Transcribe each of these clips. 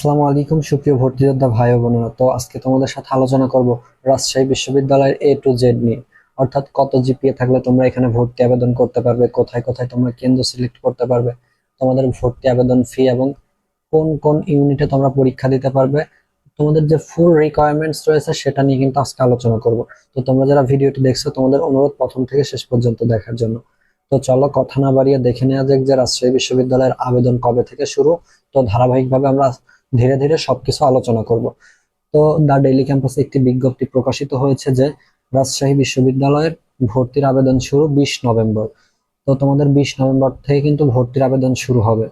আসসালামু আলাইকুম, সুপ্রিয় ভর্তি যোদ্ধা ভাই বোনেরা। তো আজকে তোমাদের সাথে আলোচনা করব রাজশাহী বিশ্ববিদ্যালয়ের এ টু জেড নিয়ে। অর্থাৎ কত জিপিএ থাকলে তোমরা এখানে ভর্তি আবেদন করতে পারবে, কোথায় কোথায় তোমরা কেন্দ্র সিলেক্ট করতে পারবে, তোমাদের ভর্তি আবেদন ফি এবং কোন কোন ইউনিটে তোমরা পরীক্ষা দিতে পারবে। তোমাদের যে ফুল রিকোয়ারমেন্টস রয়েছে সেটা নিয়ে কিন্তু আজকে আলোচনা করব। তো তোমরা যারা ভিডিওটি দেখছ, তোমাদের অনুরোধ প্রথম থেকে শেষ পর্যন্ত দেখার জন্য। তো চলো কথা না বাড়িয়ে দেখে নেওয়া যাক যে রাজশাহী বিশ্ববিদ্যালয়ের আবেদন কবে থেকে শুরু। তো ধারাবাহিকভাবে আমরা ধীরে ধীরে সবকিছু আলোচনা করব। তো দ্য ডেইলি ক্যাম্পাসে একটি বিজ্ঞপ্তি প্রকাশিত হয়েছে যে রাজশাহী বিশ্ববিদ্যালয়ের ভর্তির আবেদন শুরু বিশ নভেম্বর। তো তোমাদের বিশ নভেম্বর থেকে কিন্তু ভর্তির আবেদন শুরু হবে।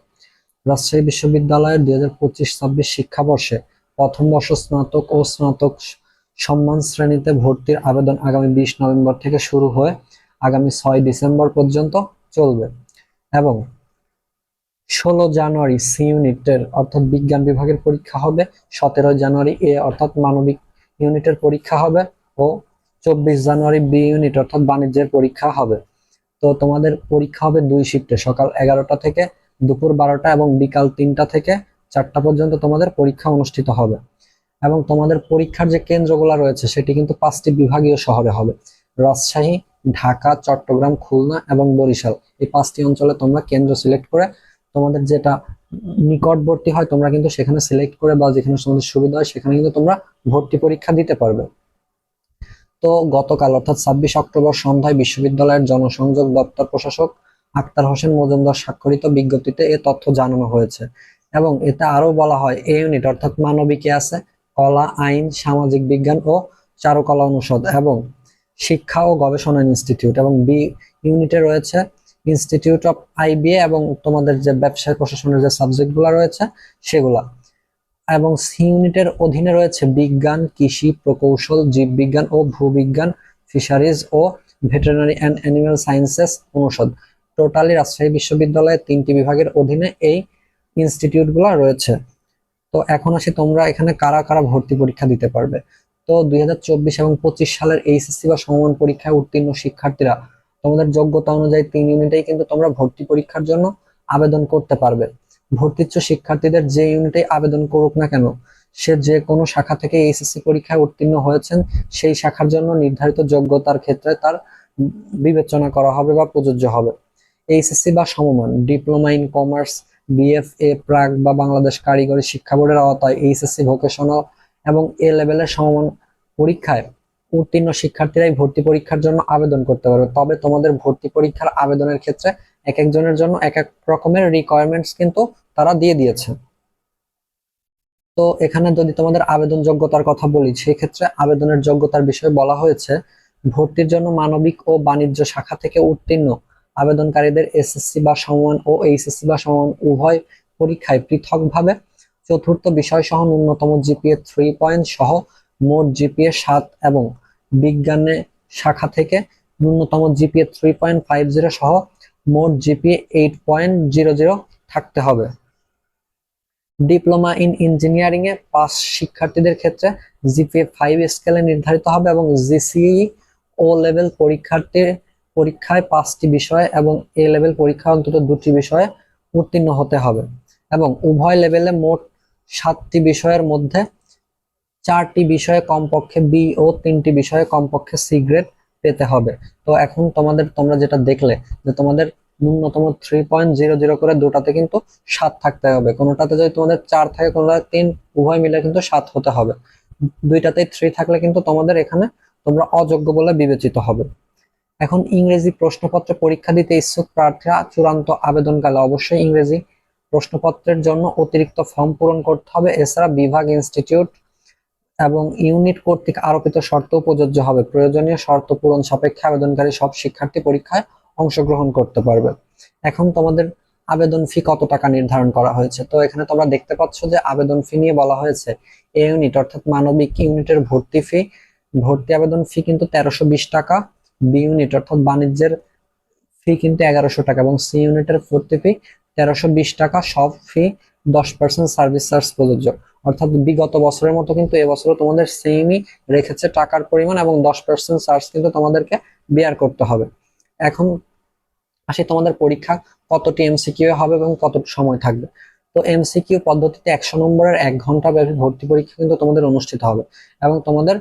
রাজশাহী বিশ্ববিদ্যালয়ের দুই হাজার পঁচিশ ছাব্বিশ শিক্ষাবর্ষে প্রথম বর্ষ স্নাতক ও স্নাতক সম্মান শ্রেণীতে ভর্তির আবেদন আগামী বিশ নভেম্বর থেকে শুরু হয়ে আগামী ছয় ডিসেম্বর পর্যন্ত চলবে। এবং ষোলো জানুয়ারি সি ইউনিটের অর্থাৎ বিজ্ঞান বিভাগের পরীক্ষা হবে, সতেরো জানুয়ারি এ অর্থাৎ মানবিক ইউনিটের পরীক্ষা হবে ও চব্বিশ জানুয়ারি বি ইউনিট অর্থাৎ বাণিজ্যের পরীক্ষা হবে। তো তোমাদের পরীক্ষা হবে দুই শিফটে, সকাল এগারোটা থেকে দুপুর বারোটা এবং বিকাল তিনটা থেকে চারটা পর্যন্ত তোমাদের পরীক্ষা অনুষ্ঠিত হবে। এবং তোমাদের পরীক্ষার যে কেন্দ্রগুলো রয়েছে, সেটি কিন্তু পাঁচটি বিভাগীয় শহরে হবে। রাজশাহী, ঢাকা, চট্টগ্রাম, খুলনা এবং বরিশাল। এই পাঁচটি অঞ্চলে তোমরা কেন্দ্র সিলেক্ট করে তোমাদের যেটা নিকটবর্তী হয়, তোমরা কিন্তু সেখানে সিলেক্ট করে বা যেখানে তোমাদের সুবিধা হয়, সেখানে কিন্তু তোমরা ভর্তি পরীক্ষা দিতে পারবে। তো গতকাল, অর্থাৎ ছাব্বিশ অক্টোবর সন্ধ্যায় বিশ্ববিদ্যালয়ের জনসংযোগ দপ্তর প্রশাসক আক্তার হোসেন মজুমদার স্বাক্ষরিত বিজ্ঞপ্তিতে এ তথ্য জানানো হয়েছে এবং এতে আরও বলা হয়, এ ইউনিট অর্থাৎ মানবিকে আছে, কলা, আইন, সামাজিক বিজ্ঞান ও চারুকলা অনুষদ এবং শিক্ষা ও গবেষণা ইনস্টিটিউট এবং বি ইউনিটে রয়েছে ইনস্টিটিউট অফ আইবিএ এবং তোমাদের যে ব্যবসায় প্রশাসনের যে সাবজেক্টগুলো রয়েছে, সেগুলা। এবং সি ইউনিটের অধীনে রয়েছে বিজ্ঞান, কৃষি, প্রকৌশল, জীববিজ্ঞান ও ভূবিজ্ঞান ফিশারিজ ও ভেটেরিনারি অ্যান্ড অ্যানিম্যাল সায়েন্সেস অনুষদ। টোটালি রাজশাহী বিশ্ববিদ্যালয়ের তিনটি বিভাগের অধীনে এই ইনস্টিটিউটগুলো রয়েছে। তো এখন আসি তোমরা এখানে কারা কারা ভর্তি পরীক্ষা দিতে পারবে। তো দুই হাজার চব্বিশ এবং পঁচিশ সালের এইচএসসি বা সমমান পরীক্ষায় উত্তীর্ণ শিক্ষার্থীরা তোমাদের যোগ্যতা অনুযায়ী তিন ইউনিটেই কিন্তু তোমরা ভর্তি পরীক্ষার জন্য আবেদন করতে পারবে। ভর্তিচ্ছ শিক্ষার্থীদের যে ইউনিটে আবেদন করুক না কেন, সে যে কোনো শাখা থেকে এইচএসসি পরীক্ষায় উত্তীর্ণ হয়েছেন, সেই শাখার জন্য নির্ধারিত যোগ্যতার ক্ষেত্রে তার বিবেচনা করা হবে বা প্রযোজ্য হবে। এইচএসসি বা সমমান, ডিপ্লোমা ইন কমার্স বিএফএ প্রাক বা বাংলাদেশ কারিগরি শিক্ষা বোর্ডের আওতায় এইচএসসি ভোকেশনাল এবং এ লেভেলের সমমান পরীক্ষায় উত্তীর্ণ শিক্ষার্থীরাই ভর্তি পরীক্ষার জন্য আবেদন করতে পারবে। তবে তোমাদের ভর্তি পরীক্ষার আবেদনের ক্ষেত্রে এক একজনের জন্য এক এক রকমের রিকোয়ারমেন্টস কিন্তু তারা দিয়ে দিয়েছে। তো এখানে যদি তোমাদের আবেদন যোগ্যতার কথা বলি, সেক্ষেত্রে আবেদনের যোগ্যতার বিষয়ে বলা হয়েছে, ভর্তির জন্য মানবিক ও বাণিজ্য শাখা থেকে উত্তীর্ণ আবেদনকারীদের এসএসসি বা সমান ও এইচএসসি বা সমান উভয় পরীক্ষায় পৃথকভাবে চতুর্থ বিষয় সহ ন্যূনতম জিপিএ থ্রি পয়েন্ট সহ মোট জিপিএ সাত এবং বিজ্ঞানে শাখা থেকে ন্যূনতম GPA three point five zero সহ মোট GPA eight point zero zero থাকতে হবে। ডিপ্লোমা ইন ইঞ্জিনিয়ারিং এ পাস শিক্ষার্থীদের ক্ষেত্রে জিপিএ ফাইভ স্কেলে নির্ধারিত হবে এবং জিসিই ও লেভেল পরীক্ষার্থীর পরীক্ষায় পাঁচটি বিষয় এবং এ লেভেল পরীক্ষা অন্তত দুটি বিষয়ে উত্তীর্ণ হতে হবে এবং উভয় লেভেলে মোট সাতটি বিষয়ের মধ্যে চারটি বিষয়ে কমপক্ষে বি ও তিনটি বিষয়ে কমপক্ষে সি গ্রেড পেতে হবে। তো এখন তোমাদের, তোমরা যেটা দেখলে যে তোমাদের ন্যূনতম থ্রি পয়েন্ট জিরো জিরো করে দুটাতে কিন্তু সাত থাকতে হবে। কোনোটাতে যদি তোমাদের চার থাকে কোনোটাতে তিন, উভয় মিলে কিন্তু সাত হতে হবে। দুইটাতে থ্রি থাকলে কিন্তু তোমাদের এখানে তোমরা অযোগ্য বলে বিবেচিত হবে। এখন ইংরেজি প্রশ্নপত্রে পরীক্ষা দিতে ইচ্ছুক প্রার্থীরা চূড়ান্ত আবেদনকালে অবশ্যই ইংরেজি প্রশ্নপত্রের জন্য অতিরিক্ত ফর্ম পূরণ করতে হবে। এছাড়া বিভাগ, ইনস্টিটিউট এবং ইউনিট কর্তৃক আরোপিত শর্ত প্রযোজ্য হবে। প্রয়োজনীয় শর্ত পূরণ সাপেক্ষে আবেদনকারী সব শিক্ষার্থী পরীক্ষায় অংশগ্রহণ করতে পারবে। এখন তোমাদের আবেদন ফি কত টাকা নির্ধারণ করা হয়েছে? তো এখানে তোমরা দেখতে পাচ্ছ যে আবেদন ফি নিয়ে বলা হয়েছে এ ইউনিট অর্থাৎ মানবিক ইউনিটের ভর্তি ফি ভর্তি আবেদন ফি কিন্তু তেরোশো টাকা বি ইউনিট অর্থাৎ বাণিজ্যের ফি কিন্তু এগারোশো টাকা এবং সি ইউনিটের ভর্তি ফি তেরোশো টাকা। সব ফি দশ পার্সেন্ট সার্ভিস চার্জ প্রযোজ্য। অর্থাৎ বিগত বছরের মতো কিন্তু এবছরও তোমাদের সেমই রেখেছে টাকার পরিমাণ এবং দশ পার্সেন্ট চার্জ কিন্তু তোমাদেরকে বিয়ার করতে হবে। এখন আসি তোমাদের পরীক্ষা, কতটি এমসিকিউ হবে এবং কতটি সময় থাকবে। তো এমসিকিউ পদ্ধতিতে একশো নম্বরের এক ঘণ্টা ব্যাপী ভর্তি পরীক্ষা কিন্তু তোমাদের অনুষ্ঠিত হবে এবং তোমাদের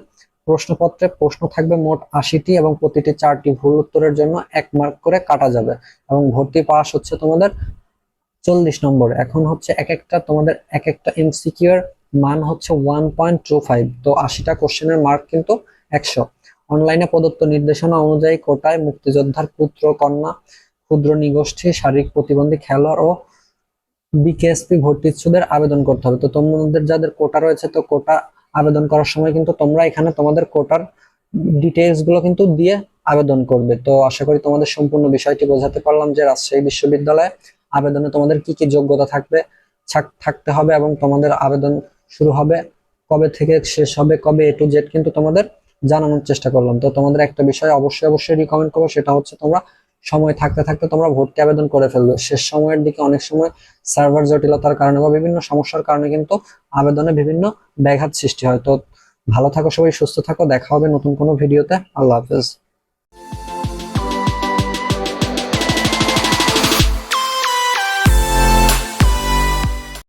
প্রশ্নপত্রে প্রশ্ন থাকবে মোট আশিটি এবং প্রতিটি চারটি ভুল উত্তরের জন্য এক মার্ক করে কাটা যাবে এবং ভর্তি পাস হচ্ছে তোমাদের চল্লিশ নম্বর। এখন হচ্ছে এক একটা তোমাদের এক একটা এমসিকিউ এর মান হচ্ছে ওয়ান পয়েন্ট টু ফাইভ তো আশিটা কোশ্চেনের মার্ক কিন্তু একশো। অনলাইনে প্রদত্ত নির্দেশনা অনুযায়ী কোটায় মুক্তিযোদ্ধার পুত্র, কন্যা, ক্ষুদ্র নিগোষ্ঠী, শারীরিক প্রতিবন্ধী, খেলোয়াড় ও বিকেএসপি ভর্তিচ্ছুদের আবেদন করতে হবে। তো তোমাদের যাদের কোটা রয়েছে, তো কোটা আবেদন করার সময় কিন্তু তোমরা এখানে তোমাদের কোটার ডিটেইলসগুলো কিন্তু দিয়ে আবেদন করবে। তো আশা করি তোমাদের সম্পূর্ণ বিষয়টি বোঝাতে পারলাম যে রাজশাহী বিশ্ববিদ্যালয়ে আবেদনে তোমাদের কি কি যোগ্যতা থাকবে, থাক- থাকতে হবে এবং তোমাদের আবেদন শুরু হবে, কবে থেকে শেষ হবে, কবে এ টু জেড কিন্তু তোমাদের জানানোর চেষ্টা করলাম। তো তোমাদের একটা বিষয় অবশ্যই অবশ্যই রিকমেন্ড করব, সেটা হচ্ছে তোমরা সময় থাকতে থাকতে তোমরা ভর্তি আবেদন করে ফেলবে। শেষ সময়ের দিকে অনেক সময় সার্ভার জটিলতার কারণে বা বিভিন্ন সমস্যার কারণে কিন্তু আবেদনে বিভিন্ন ব্যাঘাত সৃষ্টি হয়। তো ভালো থাকো সবাই, সুস্থ থাকো, দেখা হবে নতুন কোনো ভিডিওতে। আল্লাহ হাফেজ।